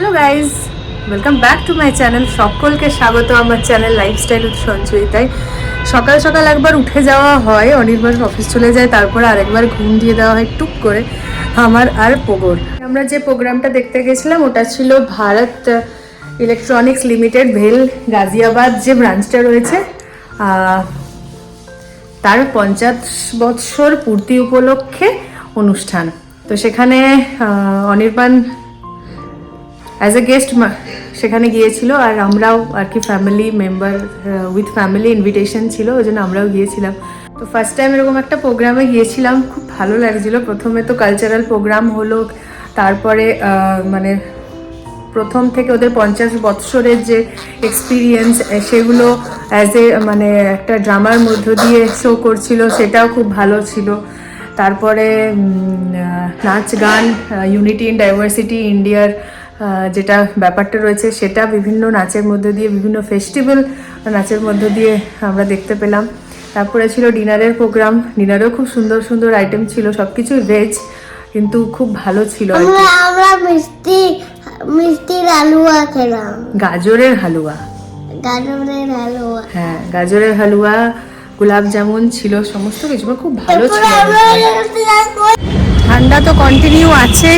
Hello guys welcome back to my channel সকলকে স্বাগত। আমার চ্যানেল লাইফস্টাইল উইথ সঞ্চয়িতায় সকাল সকাল একবার উঠে যাওয়া হয়, অনির্বাণ অফিস চলে যায়, তারপরে আরেকবার ঘুম দিয়ে দেওয়া হয়, টুক করে আমার আর পোগর। আমরা যে প্রোগ্রামটা দেখতে গেছিলাম, ওটা ছিল ভারত ইলেকট্রনিক্স লিমিটেড ভেল, গাজিয়াবাদ যে ব্রাঞ্চটা রয়েছে। তার পঞ্চাশ বৎসর পূর্তি উপলক্ষে অনুষ্ঠান। তো সেখানে অনির্বাণ অ্যাজ এ গেস্ট সেখানে গিয়েছিল আর আমরাও আর কি family member with family invitation ছিল, ওই জন্য আমরাও গিয়েছিলাম। তো ফার্স্ট টাইম এরকম একটা প্রোগ্রামে গিয়েছিলাম, খুব ভালো লাগছিল। প্রথমে তো কালচারাল প্রোগ্রাম হলো, তারপরে মানে প্রথম থেকে ওদের পঞ্চাশ বৎসরের যে এক্সপিরিয়েন্স সেগুলো অ্যাজ এ মানে একটা ড্রামার মধ্য দিয়ে শো করছিল, সেটাও খুব ভালো ছিল। তারপরে নাচ গান ইউনিটি ইন ডাইভার্সিটি ইন্ডিয়ার যেটা ব্যাপারটা রয়েছে সেটা বিভিন্ন নাচের মধ্যে দিয়ে বিভিন্ন ফেস্টিভ্যাল নাচের মধ্য দিয়ে আমরা দেখতে পেলাম। তারপরে ছিল ডিনারের প্রোগ্রাম ডিনারেও খুব সুন্দর সুন্দর আইটেম ছিল সব কিছুই ভেজ কিন্তু খুব ভালো ছিল আমরা মিষ্টি মিষ্টির খেলাম। গাজরের হালুয়া। গাজরের হালুয়া। হ্যাঁ গাজরের হালুয়া গোলাপ জামুন ছিল সমস্ত কিছু। খুব ভালো ছিল। ঠান্ডা তো কন্টিনিউ আছে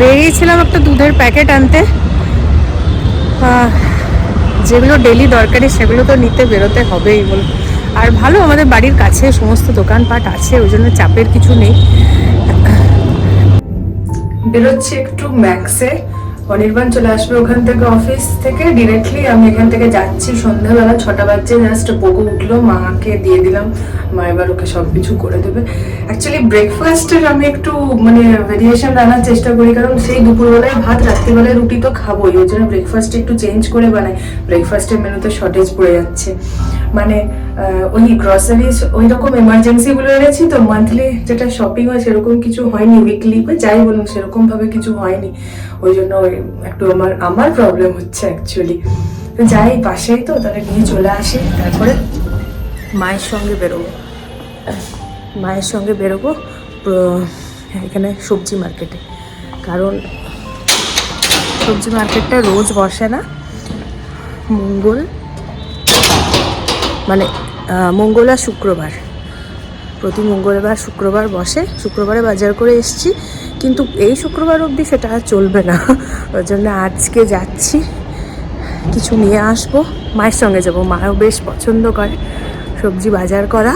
বেরিয়েছিলাম একটা দুধের প্যাকেট আনতে। যেগুলো ডেলি দরকারি সেগুলো তো নিতে বেরোতে হবেই বল। আর ভালো, আমাদের বাড়ির কাছে সমস্ত দোকানপাট আছে, ওই জন্য চাপের কিছু নেই। বেরোচ্ছি একটু ম্যাক্সে। অনির্বাণ চলে আসবে ওখান থেকে অফিস থেকে ডিরেক্টলি আমি এখান থেকে যাচ্ছি। সন্ধ্যাবেলা ছটা বাজছে জাস্ট বগু উঠল, মাকে দিয়ে দিলাম। মা এবার ওকে সব কিছু করে দেবে। অ্যাকচুয়ালি ব্রেকফাস্টের আমি একটু মানে ভেরিয়েশন আনার চেষ্টা করি, কারণ সেই দুপুরবেলায় ভাত, রাত্রিবেলায় রুটি তো খাবোই। ওই জন্য ব্রেকফাস্টে একটু চেঞ্জ করে বানাই। ব্রেকফাস্টের মেনুতে শর্টেজ পড়ে যাচ্ছে। মানে ওই গ্রসারিজ ওই রকম এমার্জেন্সি গুলো এনেছি তো মান্থলি যেটা শপিং হয় সেরকম কিছু হয়নি উইকলি বা যাই বলুন সেরকমভাবে কিছু হয়নি। ওই জন্য একটু আমার আমার প্রবলেম হচ্ছে অ্যাকচুয়ালি তো যাই পাশেই তো, তাহলে নিয়ে চলে আসি, তারপরে মায়ের সঙ্গে বেরোবো। মায়ের সঙ্গে বেরোবো এখানে সবজি মার্কেটে কারণ সবজি মার্কেটটা রোজ বসে না, মঙ্গল মানে মঙ্গল আর শুক্রবার। প্রতি মঙ্গলবার শুক্রবার বসে, শুক্রবারে বাজার করে এসছি, কিন্তু এই শুক্রবার অবধি সেটা আর চলবে না। ওই জন্য আজকে যাচ্ছি, কিছু নিয়ে আসব। মায়ের সঙ্গে যাব, মাও বেশ পছন্দ করে সবজি বাজার করা।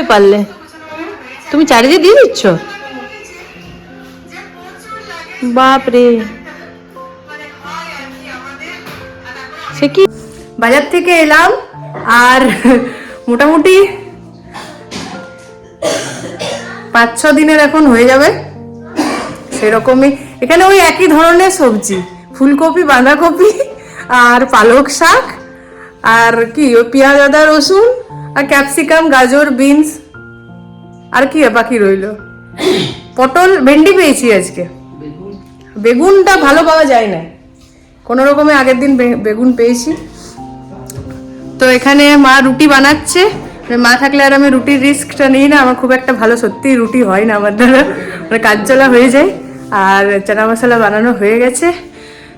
কই পারলে? তুমি চারিদিকে দিয়ে দিচ্ছ? বাপরে। সে কি? বাজার থেকে এলাম আর মোটামুটি পাঁচ ছ দিনের এখন হয়ে যাবে। সেরকমই। এখানে ওই একই ধরনের সবজি। ফুলকপি, বাঁধাকপি আর পালক শাক আর কি, ওই পেঁয়াজ, আদা, রসুন। আর ক্যাপসিকাম গাজর বিনস আর কি বাকি রইল? পটল ভেন্ডি পেয়েছি আজকে। বেগুনটা ভালো পাওয়া যায় না। কোনো রকমে আগের দিন বেগুন পেয়েছি। তো এখানে মা রুটি বানাচ্ছে। মা থাকলে আর আমি রুটির রিস্কটা নিই না। আমার খুব একটা ভালো সত্যি রুটি হয় না আমার দ্বারা। মানে কাজ চলা হয়ে যায়। আর চানা মশলা বানানো হয়ে গেছে।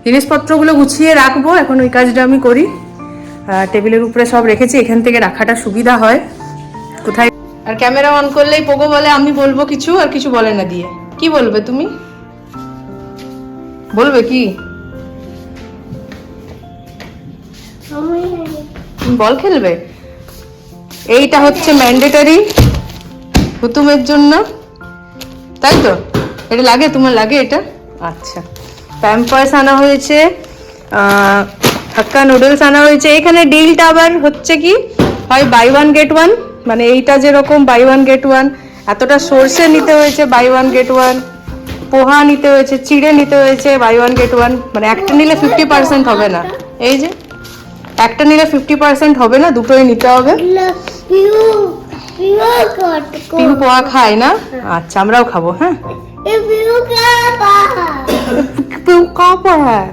জিনিসপত্রগুলো গুছিয়ে রাখব। এখন ওই কাজটা আমি করি। টেবিলের উপরে সব রেখেছি, এখান থেকে রাখাটা সুবিধা হয়। কোথায় আর ক্যামেরা অন করলেই পোগো বলে, আমি বলব কিছু আর কিছু বলে না দিয়ে। কি বলবে তুমি? বলবে কি? বল খেলবে। এইটা হচ্ছে ম্যান্ডেটারি হুতুমের জন্য। তাই তো? এটা লাগে, তোমার লাগে এটা? আচ্ছা। প্যাম্পার্স আনা হয়েছে হাক্কা নুডলস আনা হয়েছে। এখানে ডিলটা আবার হচ্ছে কি? হয় বাই ওয়ান গেট ওয়ান মানে এইটা যেরকম বাই ওয়ান গেট ওয়ান এতটা সর্ষে নিতে হয়েছে by one get one poha নিতে হয়েছে চিড়ে নিতে হয়েছে বাই ওয়ান গেট ওয়ান মানে একটা নিলে ফিফটি পার্সেন্ট হবে না। এই যে একটা নিলে ফিফটি পার্সেন্ট হবে না দুটোই নিতে হবে। পিউ পিহু খায় না? আচ্ছা আমরাও খাব হ্যাঁ। পিউ কা পিহু? হ্যাঁ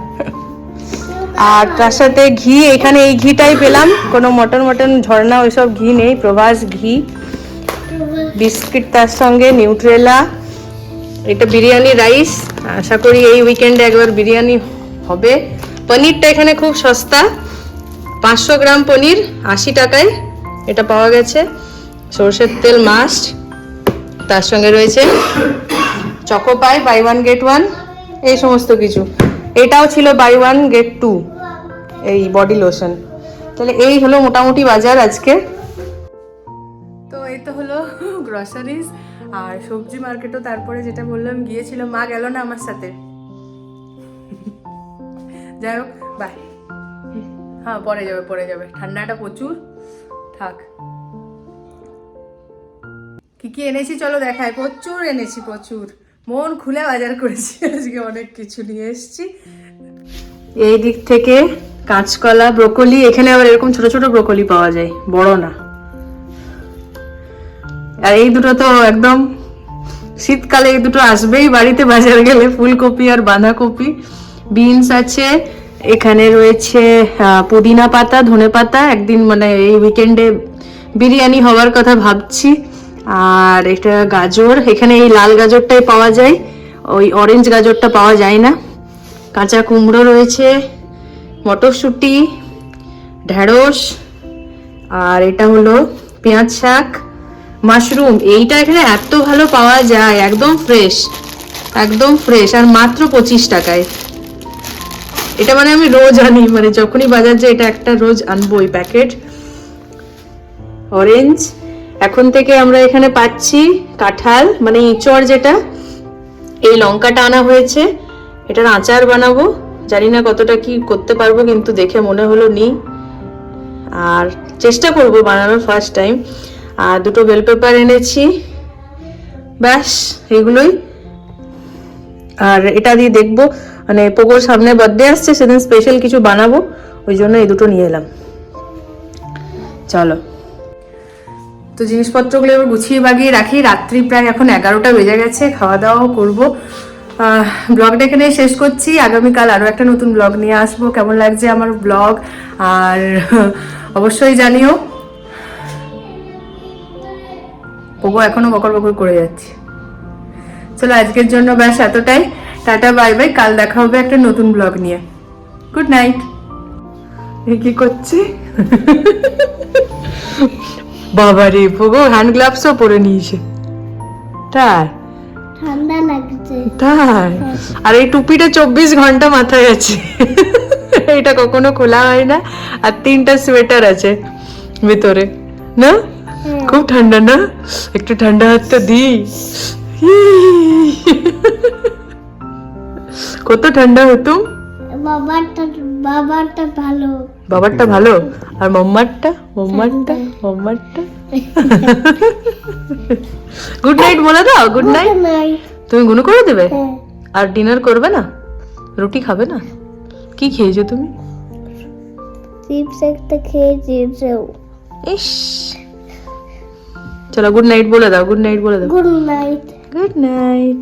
আর তার সাথে ঘি, এখানে এই ঘিটাই পেলাম। কোনো মটন মটন ঝর্ণা, ওইসব ঘি নেই, প্রভাস ঘি। বিস্কিট তার সঙ্গে, নিউট্রেলা। এটা বিরিয়ানি রাইস। আশা করি এই উইকেন্ডে একবার বিরিয়ানি হবে। পনিরটা এখানে খুব সস্তা। পাঁচশো গ্রাম পনির, আশি টাকায় এটা পাওয়া গেছে। সর্ষের তেল মাস্ট তার সঙ্গে রয়েছে Chocopie buy one get one এই সমস্ত কিছু। এটাও ছিল বাই ওয়ান গেট টু এই বডি লোশন তাহলে এই হলো মোটামুটি বাজার আজকে। তো এই তো হলো গ্রসারিজ আর সবজি মার্কেটও তারপরে যেটা বললাম গিয়েছিল মা গেল না আমার সাথে। যাই হোক বাই হ্যাঁ পরে যাবে পরে যাবে। ঠান্ডাটা প্রচুর। থাক। কি কি এনেছি চলো দেখায় প্রচুর এনেছি প্রচুর। মন খুলে বাজার করেছি। আজকে অনেক কিছু নিয়ে এসেছি। এই দিক থেকে কাঁচকলা, ব্রোকলি, এখানে আবার এরকম ছোট ছোট ব্রোকলি পাওয়া যায়, বড় না। আর এই দুটো তো একদম শীতকালে এই দুটো আসবেই, বাড়িতে বাজার গেলে ফুলকপি আর বাঁধাকপি। বিনস আছে, এখানে রয়েছে পুদিনা পাতা, ধনে পাতা, একদিন মানে এই উইকেন্ডে বিরিয়ানি হওয়ার কথা ভাবছি। আর এটা গাজর, এখানে এই লাল গাজরটাই পাওয়া যায়, ওই অরেঞ্জ গাজরটা পাওয়া যায় না। কাঁচা কুমড়ো রয়েছে মটরশুঁটি ঢেঁড়স আর এটা হলো পেঁয়াজ শাক, মাশরুম। এইটা এখানে এত ভালো পাওয়া যায়, একদম ফ্রেশ একদম ফ্রেশ আর মাত্র পঁচিশ টাকায়। এটা মানে আমি রোজ আনি মানে যখনই বাজার যাই, এটা একটা রোজ আনব ওই প্যাকেট অরেঞ্জ এখন থেকে আমরা এখানে পাচ্ছি কাঁঠাল মানে ইঁচড় যেটা, এই লঙ্কাটা আনা হয়েছে। এটার আচার বানাবো। জানি না কতটা কি করতে পারব, কিন্তু দেখে মনে হলো নি। আর চেষ্টা করব বানানোর ফার্স্ট টাইম আর দুটো বেল পেপার এনেছি। ব্যাস, এগুলোই। আর এটা দিয়ে দেখব মানে পোকোর সামনে বার্থডে আসছে, সেদিন স্পেশাল কিছু বানাবো, ওই জন্য এই দুটো নিয়ে এলাম। চলো। তো জিনিসপত্রগুলো এবার গুছিয়ে বাগিয়ে রাখি। রাত্রি প্রায় এখন এগারোটা বেজে গেছে, খাওয়া দাওয়াও করব। ব্লগটা এখানে শেষ করছি। আগামীকাল আরও একটা নতুন ব্লগ নিয়ে আসব। কেমন লাগছে আমার ব্লগ আর অবশ্যই জানিও। ওগো, এখনও বকর বকর করে যাচ্ছি। চলো, আজকের জন্য ব্যাস এতটাই। Tata, bye bye. কাল দেখা হবে একটা নতুন ব্লগ নিয়ে। গুড নাইট কি করছি? বাবা রে ভোগো হ্যান্ড গ্লাভসও পরে নিয়েছে। তাই তাই? আর এই টুপিটা চব্বিশ ঘণ্টা মাথায় আছে। এটা কখনো খোলা হয় না। আর তিনটা সোয়েটার আছে ভেতরে না? খুব ঠান্ডা না? একটু ঠান্ডা হাতটা দি কত ঠান্ডা হতো? বাবারটা বাবারটা ভালো। বাবারটা ভালো? আর মাম্মারটা? মাম্মারটা? মাম্মারটা? গুড নাইট বলে দাও। Good night. নাই তুমি গুনো করে দেবে? আর ডিনার করবে না? রুটি খাবে না? কি খেয়েছো তুমি? চিপস একটা খেয়েছি ইস। চলো গুড নাইট বলে দাও গুড নাইট বলে দাও। Good night good night